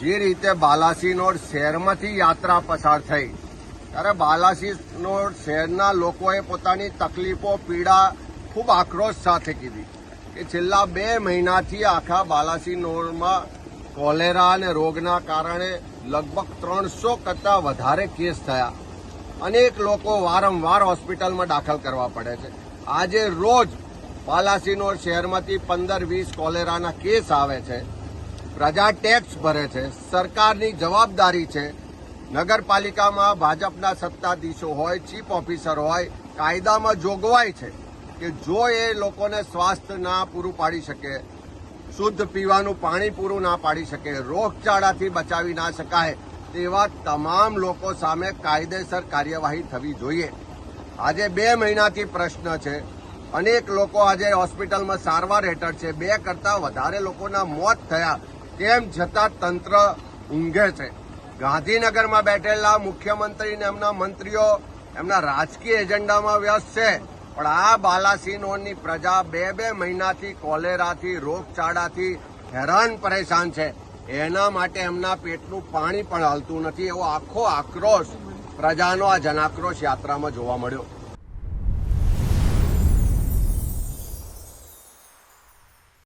જે રીતે બાલાસીનોર શહેરમાંથી યાત્રા પસાર થઈ, ત્યારે બાલાસીનોર શહેરના લોકોએ પોતાની તકલીફો, પીડા ખૂબ આક્રોશ સાથે કીધી કે છેલ્લા બે મહિનાથી આખા બાલાસીનોરમાં કોલેરા અને રોગના કારણે લગભગ ત્રણસો કરતાં વધારે કેસ થયા. અનેક લોકો વારંવાર હોસ્પિટલમાં દાખલ કરવા પડે છે. આજે રોજ બાલાસીનોર શહેરમાંથી પંદર વીસ કોલેરાના કેસ આવે છે. પ્રજા ટેક્સ ભરે છે, સરકારની જવાબદારી છે. નગરપાલિકામાં ભાજપના સત્તાધીશો હોય ચીફ ઓફિસર હોય, કાયદામાં જોગવાઈ છે કે જો એ લોકોને સ્વાસ્થ્ય ના પૂરું પાડી શકે, શુદ્ધ પીવાનું પાણી પૂરું ના પાડી શકે, રોગચાળાથી બચાવી ના શકાય, તેવા તમામ લોકો સામે કાયદેસર કાર્યવાહી થવી જોઈએ. આજે બે મહિનાથી પ્રશ્ન છે. અનેક લોકો આજે હોસ્પિટલમાં સારવાર હેઠળ છે. બે કરતાં વધારે લોકોના મોત થયા. તેમ છતાં તંત્ર ઊંઘે છે? ગાંધીનગરમાં બેઠેલા મુખ્યમંત્રી ને એમના મંત્રીઓ એમના રાજકીય એજન્ડામાં વ્યસ્ત છે. પણ આ બાલાસિનોરની પ્રજા બે બે મહિનાથી કોલેરાથી, રોગચાળાથી હેરાન પરેશાન છે. એના માટે એમના પેટનું પાણી પણ હાલતું નથી. એવો આખો આક્રોશ પ્રજાનો આ જનાક્રોશ યાત્રામાં જોવા મળ્યો.